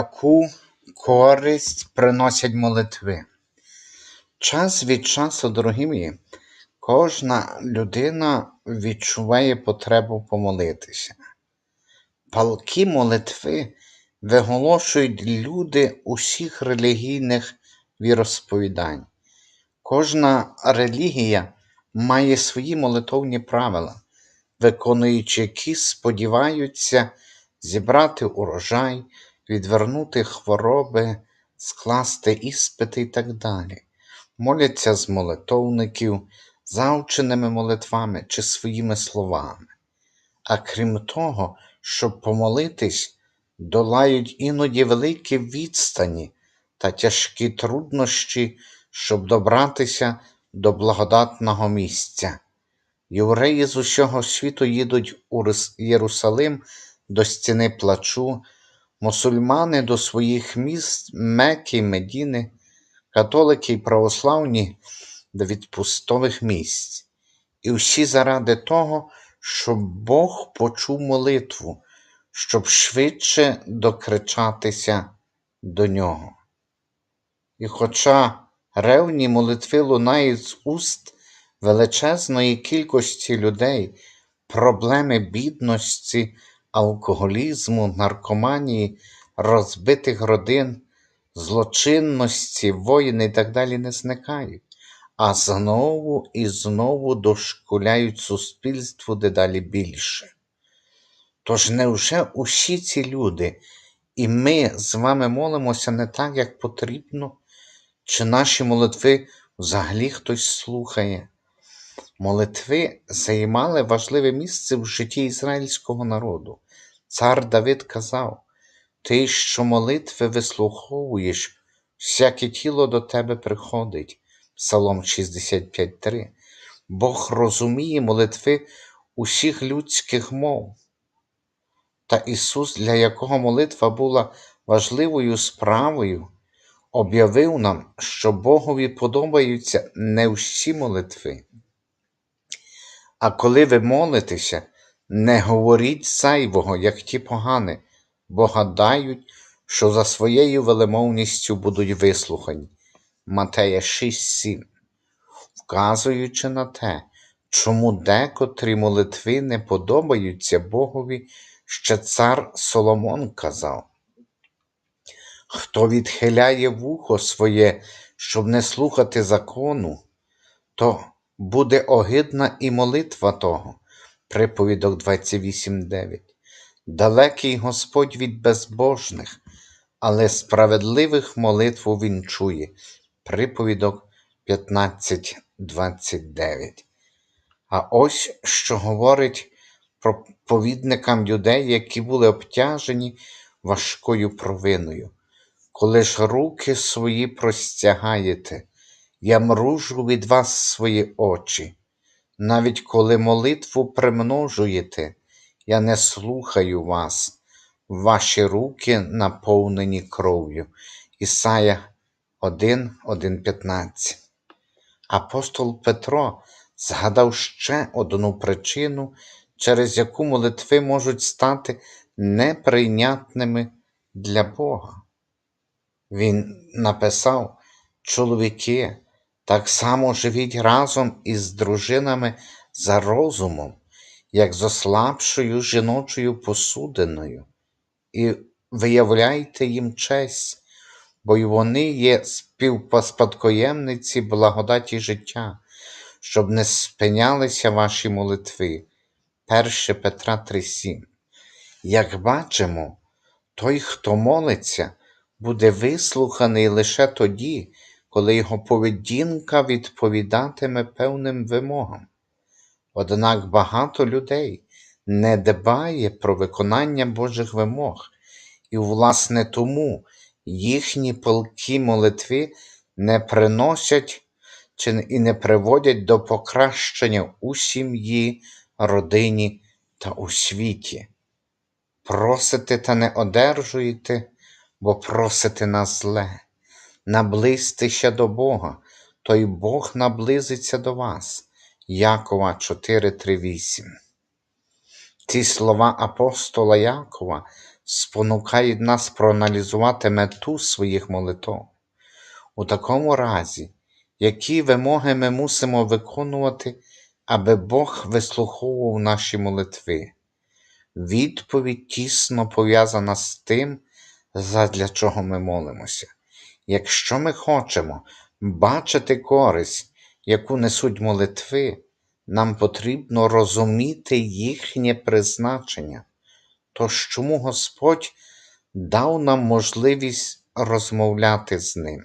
Яку користь приносять молитви? Час від часу, дорогі мої, кожна людина відчуває потребу помолитися. Палки молитви виголошують люди усіх релігійних віросповідань. Кожна релігія має свої молитовні правила, виконуючи які сподіваються зібрати урожай, відвернути хвороби, скласти іспити і так далі. Моляться з молитовників, завченими молитвами чи своїми словами. А крім того, щоб помолитись, долають іноді великі відстані та тяжкі труднощі, щоб добратися до благодатного місця. Євреї з усього світу їдуть у Єрусалим до стіни плачу, мусульмани до своїх міст Мекки Медіни, католики й православні до відпустових місць. І всі заради того, щоб Бог почув молитву, щоб швидше докричатися до нього. І хоча ревні молитви лунають з уст величезної кількості людей, проблеми бідності, алкоголізму, наркоманії, розбитих родин, злочинності, воїни і так далі не зникають, а знову і знову дошкуляють суспільству дедалі більше. Тож невже усі ці люди, і ми з вами молимося не так, як потрібно, чи наші молитви взагалі хтось слухає? Молитви займали важливе місце в житті ізраїльського народу. Цар Давид казав: Ти, що молитви вислуховуєш, всяке тіло до тебе приходить. Псалом 65.3. Бог розуміє молитви усіх людських мов. Та Ісус, для якого молитва була важливою справою, об'явив нам, що Богові подобаються не всі молитви. А коли ви молитеся, не говоріть зайвого, як ті погани, бо гадають, що за своєю велемовністю будуть вислухані. Матея 6,7, вказуючи на те, чому декотрі молитви не подобаються Богові, ще цар Соломон казав. Хто відхиляє вухо своє, щоб не слухати закону, то буде огидна і молитва того. Приповідок 28.9. Далекий Господь від безбожних, але справедливих молитву Він чує. Приповідок 15.29. А ось що говорить проповідникам людей, які були обтяжені важкою провиною. Коли ж руки свої простягаєте, я мружу від вас свої очі. Навіть коли молитву примножуєте, я не слухаю вас, ваші руки наповнені кров'ю. Ісая 1, 1, 15. Апостол Петро згадав ще одну причину, через яку молитви можуть стати неприйнятними для Бога. Він написав, чоловіки, так само живіть разом із дружинами за розумом, як з ослабшою жіночою посудиною, і виявляйте їм честь, бо й вони є співпоспадкоємниці благодаті життя, щоб не спинялися ваші молитви. 1 Петра 3,7. Як бачимо, той, хто молиться, буде вислуханий лише тоді, коли його поведінка відповідатиме певним вимогам. Однак багато людей не дбає про виконання Божих вимог, і, власне, тому їхні полки молитви не приносять і не приводять до покращення у сім'ї, родині та у світі. Просите та не одержуєте, бо просите на зле наблизьтеся до Бога, то й Бог наблизиться до вас. Якова 4:3:8. Ці слова апостола Якова спонукають нас проаналізувати мету своїх молитв. У такому разі, які вимоги ми мусимо виконувати, аби Бог вислуховував наші молитви? Відповідь тісно пов'язана з тим, задля чого ми молимося. Якщо ми хочемо бачити користь, яку несуть молитви, нам потрібно розуміти їхнє призначення. Тож чому Господь дав нам можливість розмовляти з Ним?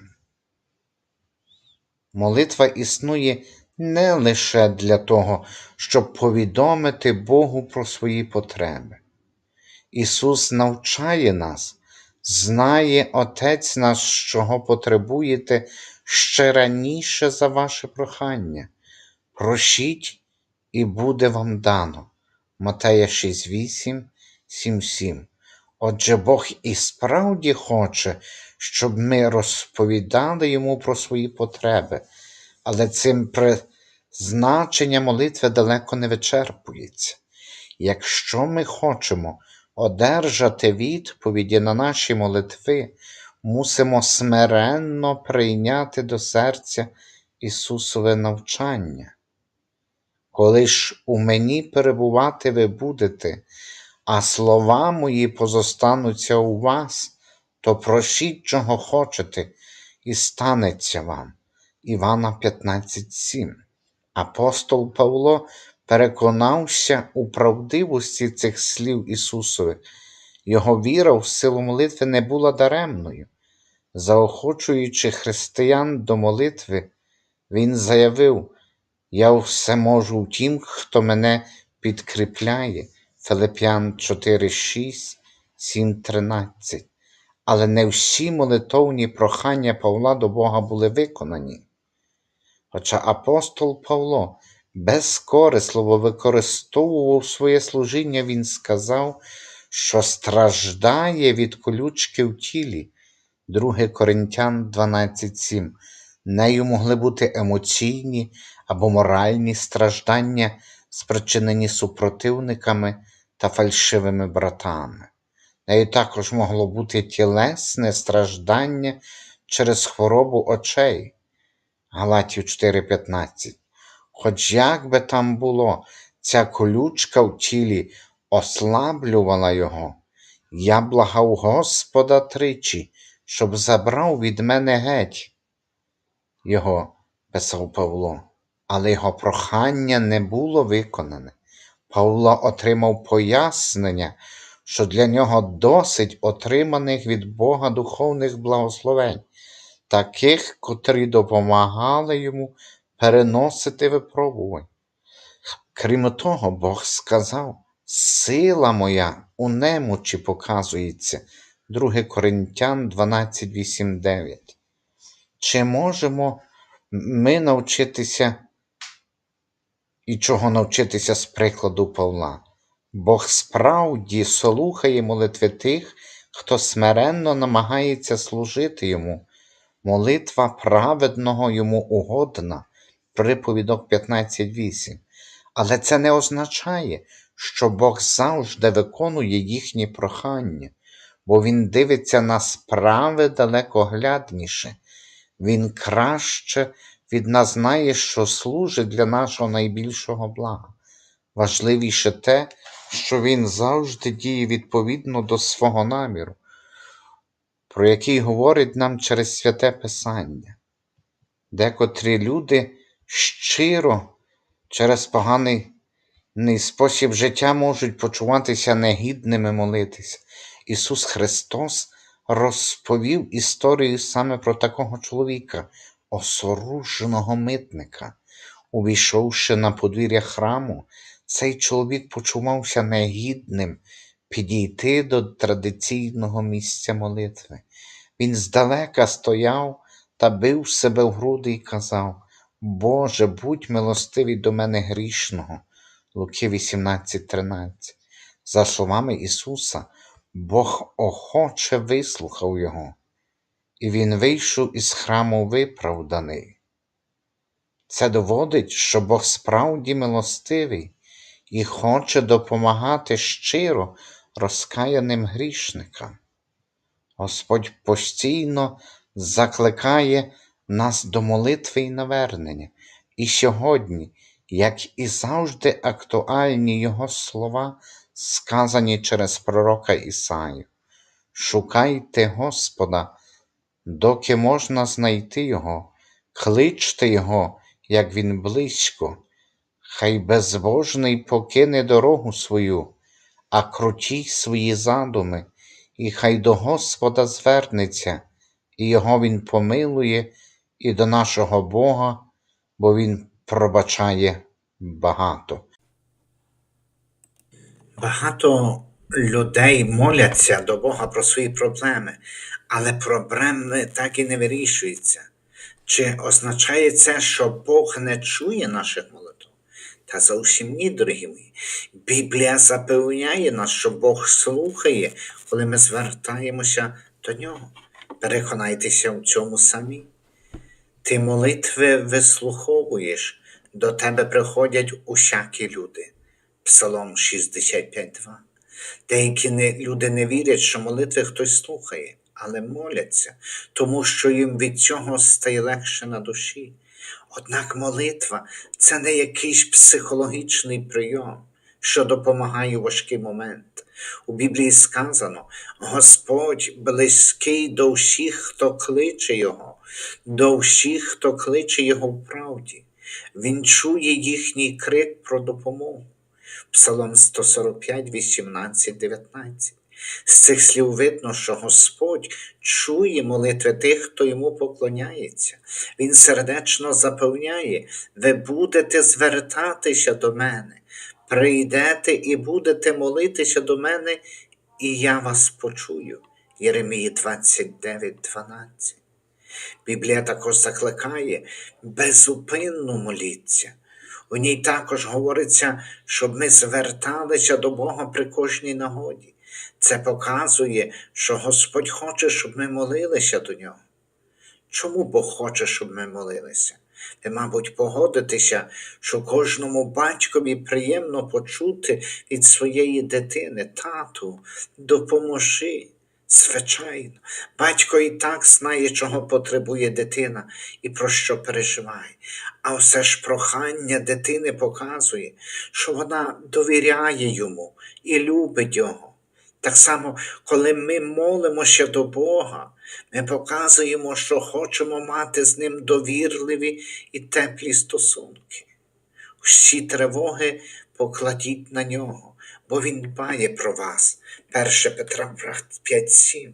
Молитва існує не лише для того, щоб повідомити Богу про свої потреби. Ісус навчає нас, знає Отець наш, чого потребуєте ще раніше за ваше прохання. Прошіть, і буде вам дано. Матея 6,8, 7,7. Отже, Бог і справді хоче, щоб ми розповідали Йому про свої потреби, але цим призначення молитви далеко не вичерпується. Якщо ми хочемо одержати відповіді на наші молитви, мусимо смиренно прийняти до серця Ісусове навчання. Коли ж у мені перебувати ви будете, а слова мої позостануться у вас, то просіть, чого хочете, і станеться вам. Івана 15.7. Апостол Павло переконався у правдивості цих слів Ісусових. Його віра в силу молитви не була даремною. Заохочуючи християн до молитви, Він заявив: Я все можу тім, хто мене підкріпляє. Филип'ян 4, 6, 7, 13. Але не всі молитовні прохання Павла до Бога були виконані. Хоча апостол Павло безкорисливо використовував своє служіння, він сказав, що страждає від колючки в тілі. 2 Коринтян 12.7. Нею могли бути емоційні або моральні страждання, спричинені супротивниками та фальшивими братами. Нею також могло бути тілесне страждання через хворобу очей. Галатів 4:15. Хоч як би там було, ця колючка в тілі ослаблювала його. Я благав Господа тричі, щоб забрав від мене геть. Його писав Павло, але його прохання не було виконане. Павло отримав пояснення, що для нього досить отриманих від Бога духовних благословень, таких, котрі допомагали йому переносити випробувань. Крім того, Бог сказав, сила моя у немочі показується. 2 Коринтян 12, 8, 9. Чи можемо ми навчитися і чого навчитися з прикладу Павла? Бог справді слухає молитви тих, хто смиренно намагається служити йому. Молитва праведного йому угодна, приповідок 15.8. Але це не означає, що Бог завжди виконує їхні прохання, бо Він дивиться на справи далекоглядніше. Він краще від нас знає, що служить для нашого найбільшого блага. Важливіше те, що Він завжди діє відповідно до свого наміру, про який говорить нам через святе Писання. Декотрі люди щиро через поганий спосіб життя можуть почуватися негідними молитися. Ісус Христос розповів історію саме про такого чоловіка, осоруженого митника. Увійшовши на подвір'я храму, цей чоловік почувався негідним підійти до традиційного місця молитви. Він здалека стояв та бив себе в груди і казав: Боже, будь милостивий до мене грішного. Луки 18:13. За словами Ісуса, Бог охоче вислухав його, і Він вийшов із храму виправданий. Це доводить, що Бог справді милостивий і хоче допомагати щиро розкаяним грішникам. Господь постійно закликає нас до молитви і навернення. І сьогодні, як і завжди, актуальні Його слова, сказані через пророка Ісаю. Шукайте Господа, доки можна знайти Його, кличте Його, як Він близько, хай безбожний покине дорогу свою, а круті свої задуми, і хай до Господа звернеться, і Його Він помилує, і до нашого Бога, бо Він пробачає багато. Багато людей моляться до Бога про свої проблеми, але проблеми так і не вирішуються. Чи означає це, що Бог не чує наших молитв? Та зовсім ні, дорогі мої. Біблія запевняє нас, що Бог слухає, коли ми звертаємося до нього. Переконайтеся в цьому самі. Ти молитви вислуховуєш, до тебе приходять усякі люди. Псалом 65.2. Деякі не, люди не вірять, що молитви хтось слухає, але моляться, тому що їм від цього стає легше на душі. Однак молитва це не якийсь психологічний прийом, що допомагає важкий момент. У Біблії сказано: Господь близький до всіх, хто кличе Його, до всіх, хто кличе Його в правді. Він чує їхній крик про допомогу. Псалом 145, 18, 19. З цих слів видно, що Господь чує молитви тих, хто йому поклоняється. Він сердечно запевняє: ви будете звертатися до мене, прийдете і будете молитися до мене, і я вас почую. Єремії 29, 12. Біблія також закликає безупинно моліться. У ній також говориться, щоб ми зверталися до Бога при кожній нагоді. Це показує, що Господь хоче, щоб ми молилися до нього. Чому Бог хоче, щоб ми молилися? Ви, мабуть, погодитеся, що кожному батькові приємно почути від своєї дитини, тату, допоможи. Звичайно, батько і так знає, чого потребує дитина і про що переживає. А все ж прохання дитини показує, що вона довіряє йому і любить його. Так само, коли ми молимося до Бога, ми показуємо, що хочемо мати з ним довірливі і теплі стосунки. Всі тривоги покладіть на нього, бо Він дбає про вас. 1 Петра 5,7.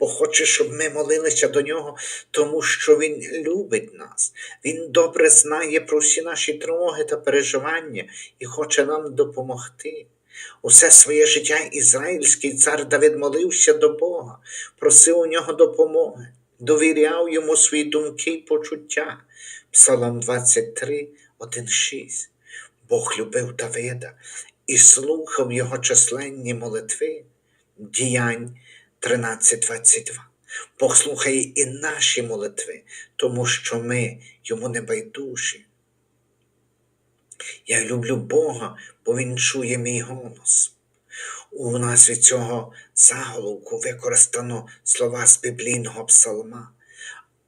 Бо хоче, щоб ми молилися до нього, тому що Він любить нас. Він добре знає про всі наші тривоги та переживання і хоче нам допомогти. Усе своє життя ізраїльський цар Давид молився до Бога, просив у нього допомоги, довіряв йому свої думки й почуття. Псалом 23, 1, 6. Бог любив Давида і слухав його численні молитви, діянь 13.22. Бог слухає і наші молитви, тому що ми йому не байдужі. Я люблю Бога, бо Він чує мій голос. У назві цього заголовку використано слова з біблійного псалма.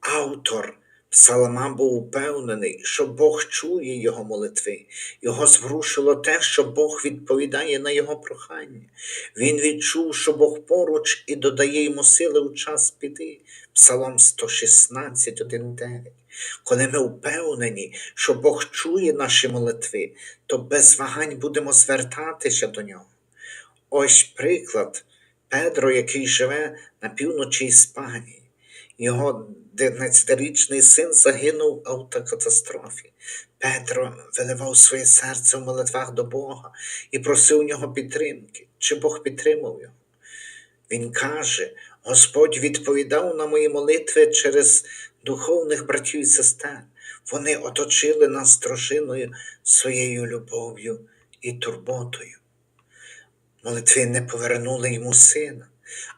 Автор псалма був упевнений, що Бог чує його молитви, його зворушило те, що Бог відповідає на його прохання. Він відчув, що Бог поруч і додає йому сили у час біди. Псалом 116, 1,9. Коли ми впевнені, що Бог чує наші молитви, то без вагань будемо звертатися до нього. Ось приклад Педро, який живе на півночі Іспанії. Його 11-річний син загинув в автокатастрофі. Петро виливав своє серце в молитвах до Бога і просив у нього підтримки. Чи Бог підтримав його? Він каже: Господь відповідав на мої молитви через духовних братів і сестер. Вони оточили нас дружиною своєю любов'ю і турботою. Молитви не повернули йому сина,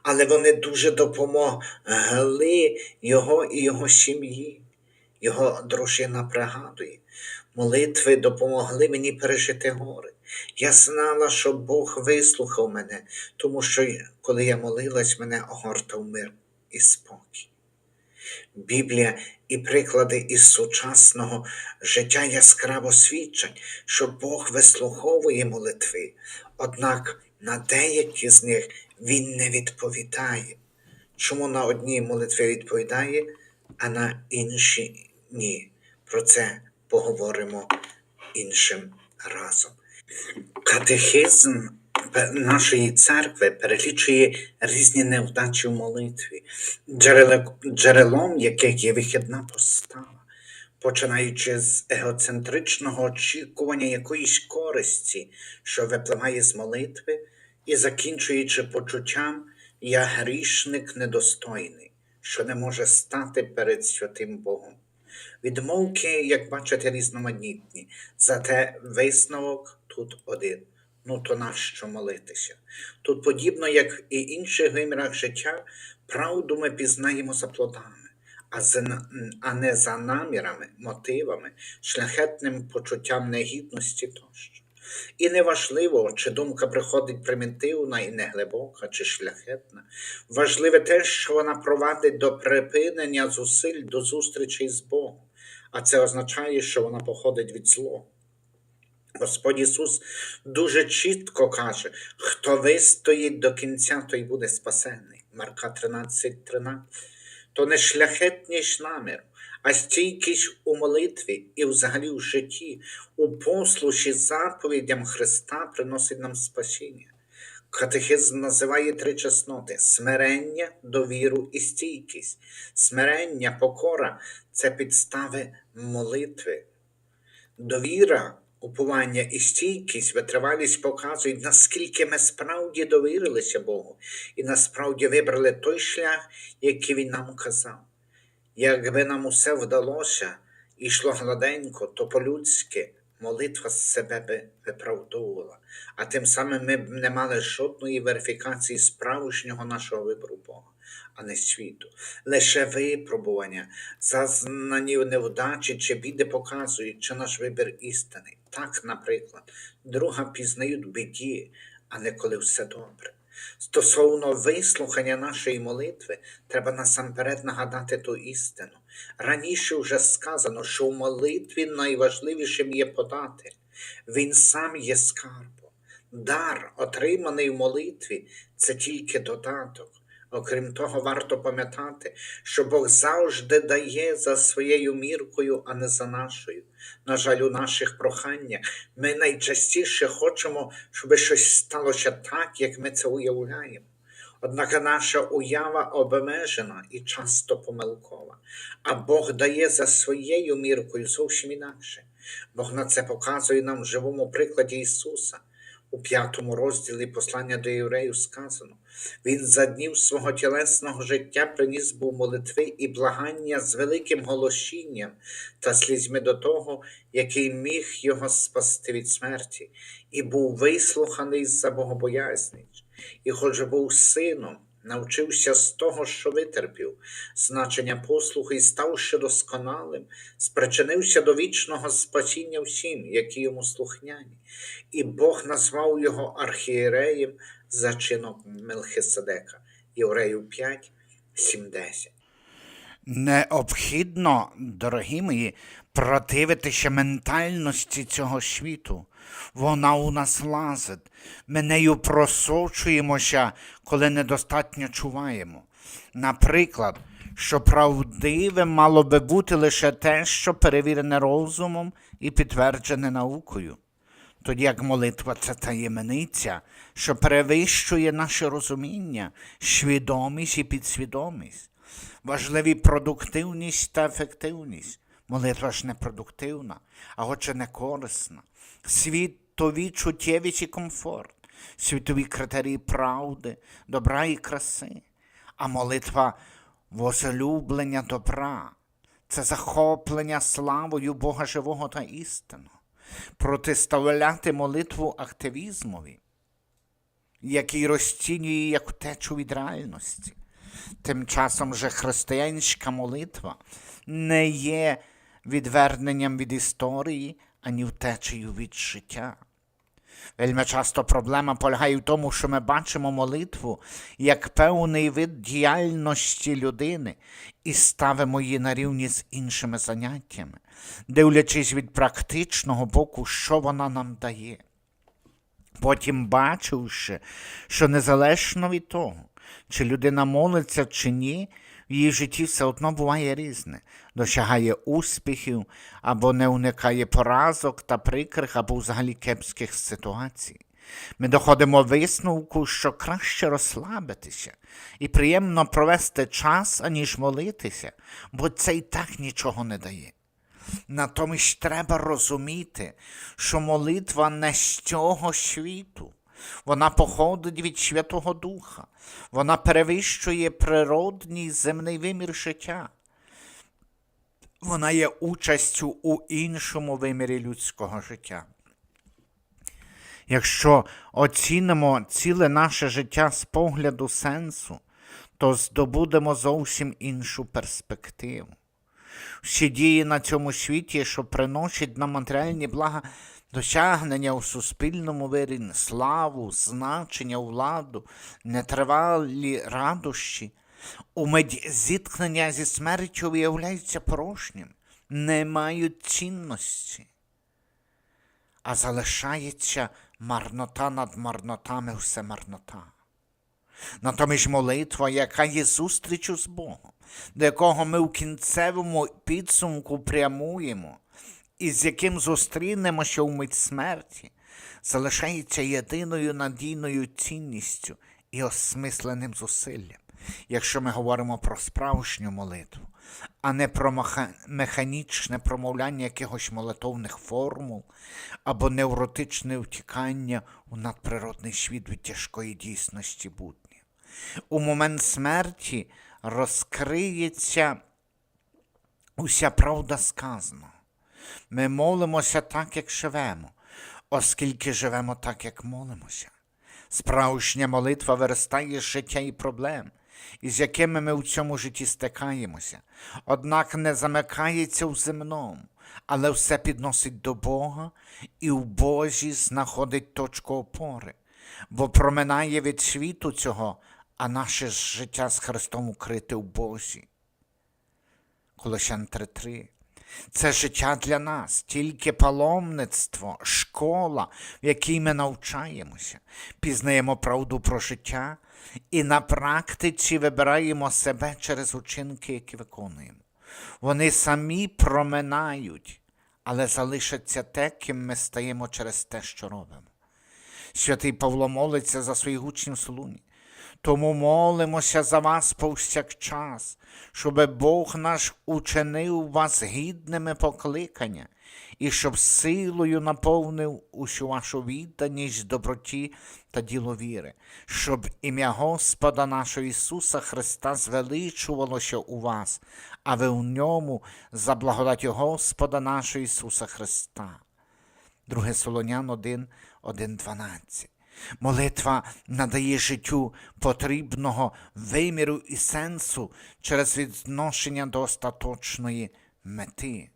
але вони дуже допомогли його і його сім'ї. Його дружина пригадує, молитви допомогли мені пережити гори. Я знала, що Бог вислухав мене, тому що коли я молилась, мене огортав мир і спокій. Біблія і приклади із сучасного життя яскраво свідчать, що Бог вислуховує молитви, однак на деякі з них Він не відповідає. Чому на одні молитви відповідає, а на інші ні? Про це поговоримо іншим разом. Катехизм нашої церкви перелічує різні невдачі в молитві, джерелом яких є вихідна постава, починаючи з егоцентричного очікування якоїсь користі, що випливає з молитви, і закінчуючи почуттям я грішник недостойний, що не може стати перед святим Богом. Відмовки, як бачите, різноманітні, зате висновок тут один. Ну то нащо молитися? Тут, подібно як і інших вимірах життя, правду ми пізнаємо за плодами, а, за, а не за намірами, мотивами, шляхетним почуттям негідності тощо. І неважливо, чи думка приходить примітивна і неглибока, чи шляхетна. Важливе те, що вона провадить до припинення зусиль до зустрічі з Богом, а це означає, що вона походить від злого. Господь Ісус дуже чітко каже, хто вистоїть до кінця, той буде спасений. Марка 13, 13. То не шляхетність намір, а стійкість у молитві і взагалі в житті, у послуші заповідям Христа приносить нам спасіння. Катехизм називає три чесноти: смирення, довіру і стійкість. Смирення, покора це підстави молитви. Довіра, уповання і стійкість, витривалість показують, наскільки ми справді довірилися Богу і насправді вибрали той шлях, який Він нам указав. Якби нам усе вдалося і йшло гладенько, то по-людськи молитва себе би виправдовувала, а тим самим ми б не мали жодної верифікації справжнього нашого вибору Бога, а не світу. Лише випробування, зазнані невдачі чи біди показують, чи наш вибір істинний. Так, наприклад, друга пізнають біді, а не коли все добре. Стосовно вислухання нашої молитви, треба насамперед нагадати ту істину. Раніше вже сказано, що в молитві найважливішим є податель. Він сам є скарбом. Дар, отриманий в молитві, це тільки додаток. Окрім того, варто пам'ятати, що Бог завжди дає за своєю міркою, а не за нашою. На жаль, у наших проханнях ми найчастіше хочемо, щоб щось сталося так, як ми це уявляємо. Однак наша уява обмежена і часто помилкова, а Бог дає за своєю міркою зовсім інакше. Бог на це показує нам в живому прикладі Ісуса. У п'ятому розділі послання до євреїв сказано: Він за днів свого тілесного життя приніс був молитви і благання з великим голошінням та слізьми до того, який міг його спасти від смерті, і був вислуханий за богобоязність. І, хоч був сином, навчився з того, що витерпів, значення послуху і ставши досконалим, спричинився до вічного спасіння всім, які йому слухняні, і Бог назвав його архієреєм за чинок Мелхиседека. Євреїв 5, 7, 10. Необхідно, дорогі мої, противитися ментальності цього світу. Вона у нас лазить. Ми нею просочуємося, коли недостатньо чуваємо. Наприклад, що правдивим мало би бути лише те, що перевірене розумом і підтверджене наукою. Тоді як молитва це таємниця, що перевищує наше розуміння, свідомість і підсвідомість. Важливі продуктивність та ефективність. Молитва ж не продуктивна, а отже не корисна. Світові чуттєвість і комфорт, світові критерії правди, добра і краси, а молитва возлюблення добра, це захоплення славою Бога живого та істинного протиставляти молитву активізмові, який розцінює як втечу від реальності. Тим часом же християнська молитва не є відверненням від історії ані втечею від життя. Вельми часто проблема полягає в тому, що ми бачимо молитву як певний вид діяльності людини і ставимо її на рівні з іншими заняттями, дивлячись від практичного боку, що вона нам дає. Потім, бачивши, що незалежно від того, чи людина молиться чи ні, в її житті все одно буває різне, досягає успіхів або не уникає поразок та прикрих або взагалі кепських ситуацій. Ми доходимо висновку, що краще розслабитися і приємно провести час, аніж молитися, бо це і так нічого не дає. Натомість треба розуміти, що молитва не з цього світу. Вона походить від Святого Духа, вона перевищує природній земний вимір життя. Вона є участю у іншому вимірі людського життя. Якщо оцінимо ціле наше життя з погляду сенсу, то здобудемо зовсім іншу перспективу. Всі дії на цьому світі, що приносять нам матеріальні блага, досягнення у суспільному вирі, славу, значення, владу, нетривалі радощі, у мить зіткнення зі смертю виявляються порожнім, не мають цінності, а залишається марнота над марнотами все марнота. Натомість молитва, яка є зустрічю з Богом, до якого ми в кінцевому підсумку прямуємо, і з яким зустрінемося в мить смерті, залишається єдиною надійною цінністю і осмисленим зусиллям, якщо ми говоримо про справжню молитву, а не про механічне промовляння якихось молитовних формул або невротичне втікання у надприродний світ від тяжкої дійсності будні. У момент смерті розкриється уся правда сказано. Ми молимося так, як живемо, оскільки живемо так, як молимося. Справжня молитва виростає з життя і проблем, із якими ми у цьому житті стикаємося, однак не замикається в земному, але все підносить до Бога і в Божі знаходить точку опори, бо проминає від світу цього, а наше життя з Христом укрите в Божі. Колосян 3.3. Це життя для нас, тільки паломництво, школа, в якій ми навчаємося, пізнаємо правду про життя і на практиці вибираємо себе через учинки, які виконуємо. Вони самі проминають, але залишаться те, ким ми стаємо через те, що робимо. Святий Павло молиться за своїх учнів Солуні. Тому молимося за вас повсякчас, щоб Бог наш учинив вас гідними покликання, і щоб силою наповнив усю вашу відданість, доброті та діло віри, щоб ім'я Господа нашого Ісуса Христа звеличувалося у вас, а ви у ньому за благодаттю Господа нашого Ісуса Христа. 2 Солонян 1, 1, 12. Молитва надає життю потрібного виміру і сенсу через відношення до остаточної мети.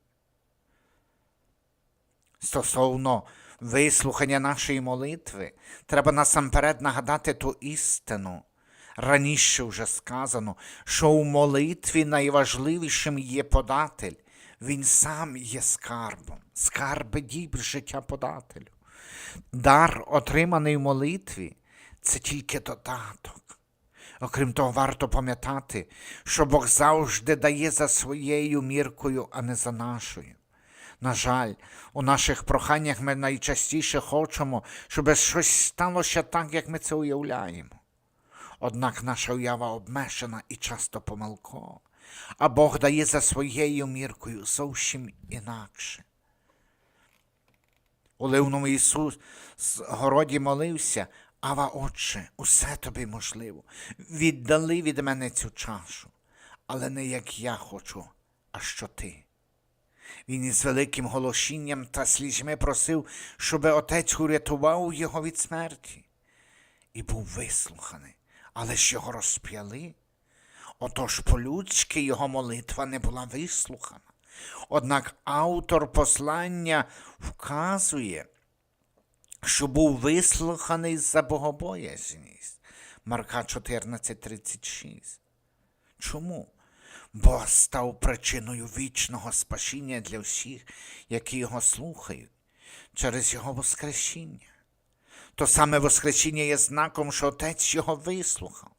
Стосовно вислухання нашої молитви, треба насамперед нагадати ту істину. Раніше вже сказано, що у молитві найважливішим є податель. Він сам є скарбом, скарби дібр життя подателю. Дар, отриманий в молитві, це тільки додаток. Окрім того, варто пам'ятати, що Бог завжди дає за своєю міркою, а не за нашою. На жаль, у наших проханнях ми найчастіше хочемо, щоб щось сталося так, як ми це уявляємо. Однак наша уява обмежена і часто помилкова, а Бог дає за своєю міркою зовсім інакше. У ливному Ісус з городі молився, Ава, Отче, усе тобі можливо. Віддали від мене цю чашу, але не як я хочу, а що ти. Він із великим голосінням та слізьми просив, щоби отець урятував його від смерті. І був вислуханий, але ж його розп'яли. Отож по-людськи його молитва не була вислухана. Однак автор послання вказує, що був вислуханий за богобоязність. Марка 14:36. Чому? Бог став причиною вічного спасіння для всіх, які його слухають, через його Воскресіння. То саме Воскресіння є знаком, що Отець його вислухав.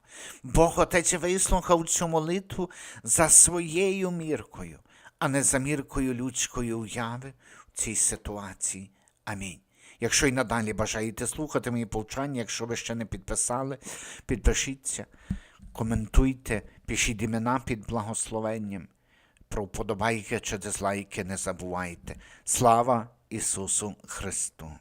Бог Отець вислухав цю молитву за своєю міркою, а не за міркою людської уяви в цій ситуації. Амінь. Якщо й надалі бажаєте слухати мої повчання, якщо ви ще не підписали, підпишіться, коментуйте, пишіть імена під благословенням. Про вподобайки чи дизлайки не забувайте. Слава Ісусу Христу!